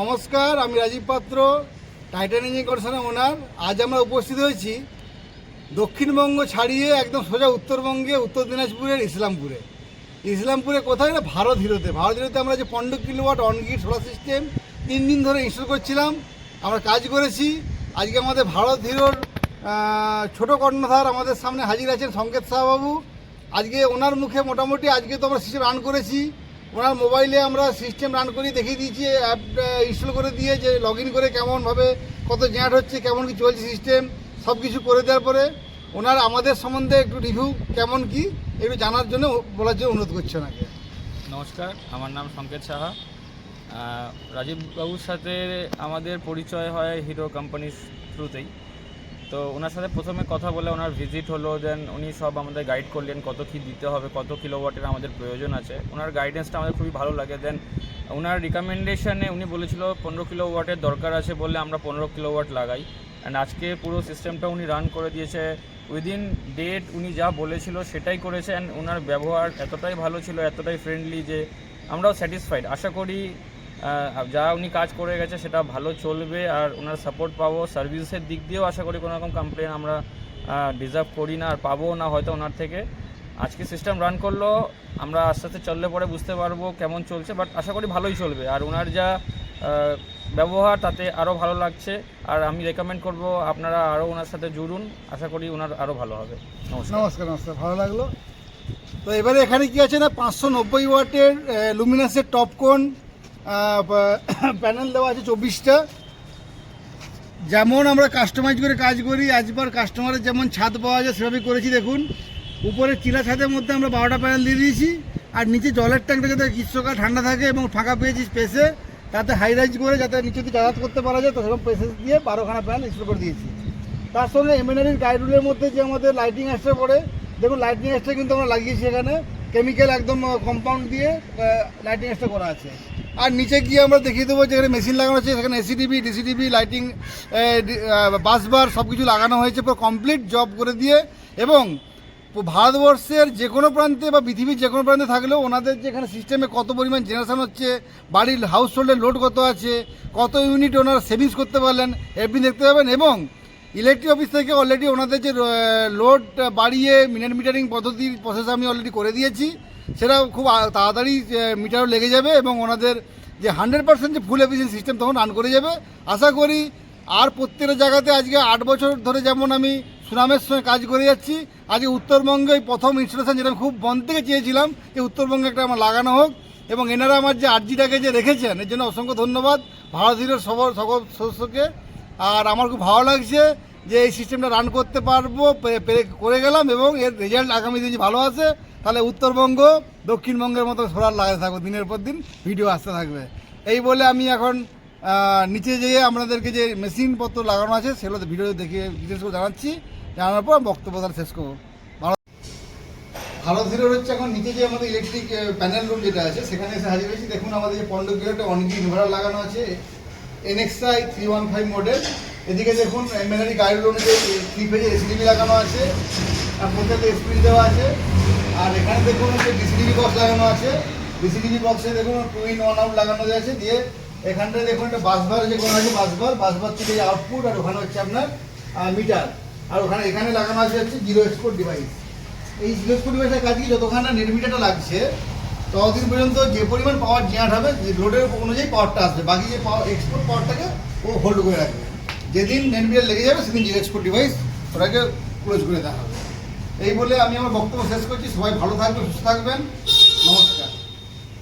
নমস্কার, আমি রাজীব পাত্র টাইটান ইঞ্জিন ওনার আজ আমরা উপস্থিত হয়েছি দক্ষিণবঙ্গ ছাড়িয়ে একদম সোজা উত্তরবঙ্গে, উত্তর দিনাজপুরের ইসলামপুরে। ইসলামপুরে কোথায় না? ভারত হিরোতে। ভারত হিরোতে আমরা যে পনেরো কিলোওয়াট অনগিট সোলার সিস্টেম তিন দিন ধরে ইনস্টল করছিলাম। আমরা কাজ করেছি। আজকে আমাদের ভারত হিরোর ছোট কর্ণধার আমাদের সামনে হাজির আছেন সংকেত শাহবাবু। আজকে ওনার মুখে মোটামুটি আজকে তো আমরা সিস্টেম রান করেছি। ওনার মোবাইলে আমরা সিস্টেম রান করি, দেখিয়ে দিয়েছি, অ্যাপ ইনস্টল করে দিয়ে যে লগ করে কেমনভাবে, কত জ্যাট হচ্ছে, কেমন কি চলছে সিস্টেম সব কিছু করে দেওয়ার পরে ওনার আমাদের সম্বন্ধে একটু রিভিউ কেমন কি, একটু জানার জন্য বলার জন্য অনুরোধ করছে ওনাকে। নমস্কার, আমার নাম সংকেত সাহা। রাজীব বাবুর সাথে আমাদের পরিচয় হয় হিরো কোম্পানির থ্রুতেই তো ওনার সাথে প্রথমে কথা বলে ওনার ভিজিট হলো দেন উনি সব আমাদের গাইড করলেন, কত কী দিতে হবে, কত কিলোওয়াটের আমাদের প্রয়োজন আছে। ওনার গাইডেন্সটা আমাদের খুবই ভালো লাগে। দেন ওনার রিকমেন্ডেশনে উনি বলেছিল, পনেরো কিলো ওয়াটের দরকার আছে বলে আমরা পনেরো কিলো ওয়াট লাগাই। অ্যান্ড আজকে পুরো সিস্টেমটা উনি রান করে দিয়েছে। উইদিন ডেট উনি যা বলেছিল সেটাই করেছে অ্যান্ড ওনার ব্যবহার এতটাই ভালো ছিল, এতটাই ফ্রেন্ডলি যে আমরাও স্যাটিসফাইড আশা করি যা উনি কাজ করে গেছে সেটা ভালো চলবে আর ওনার সাপোর্ট পাবো। সার্ভিসের দিক দিয়েও আশা করি কোনো রকম কমপ্লেন আমরা ডিজার্ভ করি না আর পাবো না হয়তো ওনার থেকে। আজকে সিস্টেম রান করল, আমরা আস্তে আস্তে চললে পরে বুঝতে পারব কেমন চলছে বাট আশা করি ভালোই চলবে। আর ওনার যা ব্যবহার তাতে আরও ভালো লাগছে। আর আমি রেকমেন্ড করব আপনারা আরও ওনার সাথে জুড়ুন। আশা করি ওনার আরও ভালো হবে। নমস্কার। নমস্কার নমস্কার, ভালো লাগল। তো এবারে এখানে কি আছে না? পাঁচশো নব্বই ওয়াটের লুমিনাসের টপকন প্যানেল দেওয়া আছে চব্বিশটা। যেমন আমরা কাস্টমাইজ করে কাজ করি আজবার কাস্টমারের যেমন ছাদ পাওয়া যায় সেভাবেই করেছি, দেখুন। উপরে চিলা ছাদের মধ্যে আমরা বারোটা প্যানেল দিয়ে দিয়েছি, আর নিচে জলের ট্যাঙ্কটা যাতে গ্রীষ্মকাল ঠান্ডা থাকে এবং ফাঁকা পেয়েছি স্পেসে তাতে হাই রাইজ করে যাতে নিচে যাতায়াত করতে পারা যায়, তো সেরকম পেসেস দিয়ে বারোখানা প্যানেল ইনস্টল করে দিয়েছি। তার সঙ্গে এমএনআরির গাইডুলের মধ্যে যে আমাদের লাইটিং আসতে পড়ে, দেখুন লাইটিং আসটা কিন্তু আমরা লাগিয়েছি এখানে কেমিক্যাল একদম কম্পাউন্ড দিয়ে লাইটিং আসটা করা আছে। আর নিচে গিয়ে আমরা দেখিয়ে দেবো যেখানে মেশিন লাগানো আছে, সেখানে এসিডিবি ডিসিডিবি লাইটিং বাসবার সব কিছু লাগানো হয়েছে, পুরো কমপ্লিট জব করে দিয়ে। এবং ভারতবর্ষের যে কোনো প্রান্তে বা পৃথিবীর যে কোনো প্রান্তে থাকলেও ওনাদের যে এখানে সিস্টেমে কত পরিমাণ জেনারেশন হচ্ছে, বাড়ির হাউস হোল্ডের লোড কত আছে, কত ইউনিট ওনারা সেভিংস করতে পারলেন এফবি দেখতে পাবেন। এবং ইলেকট্রিক অফিস থেকে অলরেডি ওনাদের যে লোড বাড়িয়ে মিনিট মিটারিং পদ্ধতির প্রসেস আমি অলরেডি করে দিয়েছি। সেটা খুব তাড়াতাড়ি মিটারও লেগে যাবে এবং ওনাদের যে হান্ড্রেড পার্সেন্ট যে ফুল এফিসিয়েন্ট সিস্টেম তখন রান করে যাবে। আশা করি আর প্রত্যেকটা জায়গাতে আজকে আট বছর ধরে যেমন আমি সুনামের সঙ্গে কাজ করে যাচ্ছি, আজকে উত্তরবঙ্গে প্রথম ইনস্টলেশন যেটা খুব বন থেকে চেয়েছিলাম যে উত্তরবঙ্গে একটা আমার লাগানো হোক এবং এনারা আমার যে আর্জিটাকে যে রেখেছেন, এর জন্য অসংখ্য ধন্যবাদ। ভারতীয় সবর সকল সদস্যকে। আর আমার খুব ভালো লাগছে যে এই সিস্টেমটা রান করতে পারব করে গেলাম এবং এর রেজাল্ট আগামী দিনে ভালো আসে, তাহলে উত্তরবঙ্গ, দক্ষিণবঙ্গের মতো সোলার লাগাতে থাকব, দিনের পর দিন ভিডিও আসতে থাকবে। এই বলে আমি এখন নিচে যেয়ে আপনাদেরকে যে মেশিনপত্র লাগানো আছে, সেগুলো ভিডিও দেখিয়ে ডিটেলস করে জানাচ্ছি। জানানোর পর বক্তব্য তারা শেষ করব। ভারত হিরোর হচ্ছে এখন নিচে যে আমাদের ইলেকট্রিক প্যানেল রুম যেটা আছে, সেখানে এসে হাজির হয়েছি। দেখুন আমাদের যে কিলোটা অনগি ইনভার্টার লাগানো আছে NXI three one five model এদিকে দেখুন এমএনআরি গাইড রুমে যে থ্রি পেজে এসডিবি লাগানো আছে, আর প্রত্যেকটা স্পিড দেওয়া আছে, আর এখানে দেখুন হচ্ছে ডিসিডিবি বক্স লাগানো আছে। ডিসিডিবি বক্সে দেখুন টু ইন ওয়ান আউট লাগানো আছে, দিয়ে এখানটায় দেখুন একটা বাসবার যে কোনো আছে বাসবার বাসবার থেকে আউটপুট আর ওখানে হচ্ছে আপনার মিটার আর ওখানে, এখানে লাগানো আছে হচ্ছে জিরো এক্সপোর্ট ডিভাইস এই জিরো এক্সপোর্ট ডিভাইসের কাজ কি? যতক্ষণ না লাগছে, ততদিন পর্যন্ত যে পরিমাণ পাওয়ার জেনারেট হবে লোডের অনুযায়ী পাওয়ারটা আসবে। বাকি যে পাওয়ার এক্সপোর্ট পাওয়ারটাকে ও হোল্ড করে রাখবে। যেদিন নেট মিটার লেগে যাবে, সেদিন জিরো এক্সপোর্ট ডিভাইস ওটাকে ক্লোজ করে দেওয়া হবে। এই বলে আমি আমার বক্তব্য শেষ করছি। সবাই ভালো থাকবেন, সুস্থ থাকবেন। নমস্কার।